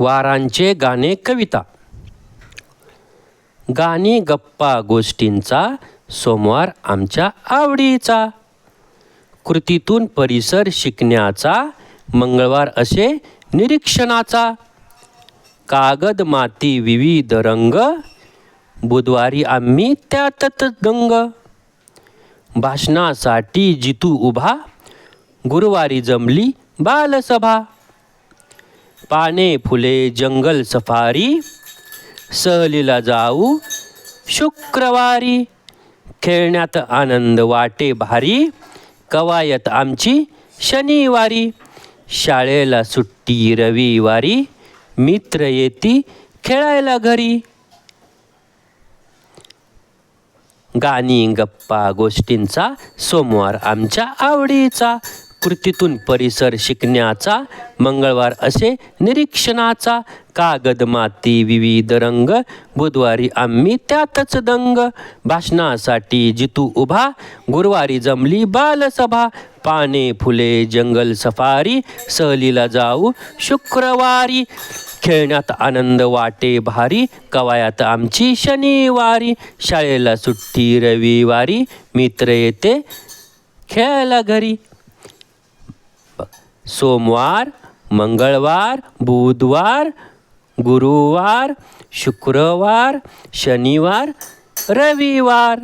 वारांचे गाणे कविता. गाणी गप्पा गोष्टींचा सोमवार आमच्या आवडीचा. कृतीतून परिसर शिकण्याचा मंगळवार असे निरीक्षणाचा. कागद माती विविध रंग बुधवारी आम्ही त्यातच दंग. भाषणासाठी जितू उभा गुरुवारी जमली बालसभा. पाने फुले जंगल सफारी सहलीला जाऊ शुक्रवारी. खेळण्यात आनंद वाटे भारी कवायत आमची शनिवारी. शाळेला सुट्टी रविवारी मित्र येती खेळायला घरी. गाणी गप्पा गोष्टींचा सोमवार आमच्या आवडीचा. कृतीतून परिसर शिकण्याचा मंगळवार असे निरीक्षणाचा कागद माती विविध रंग बुधवारी आम्ही त्यातच दंग. भाषणासाठी जितू उभा गुरुवारी जमली बालसभा. पाने फुले जंगल सफारी सहलीला जाऊ शुक्रवारी. खेळण्यात आनंद वाटे भारी कवायात आमची शनिवारी. शाळेला सुट्टी रविवारी मित्र येते खेळायला घरी. सोमवार मंगळवार बुधवार गुरुवार शुक्रवार शनिवार रविवार.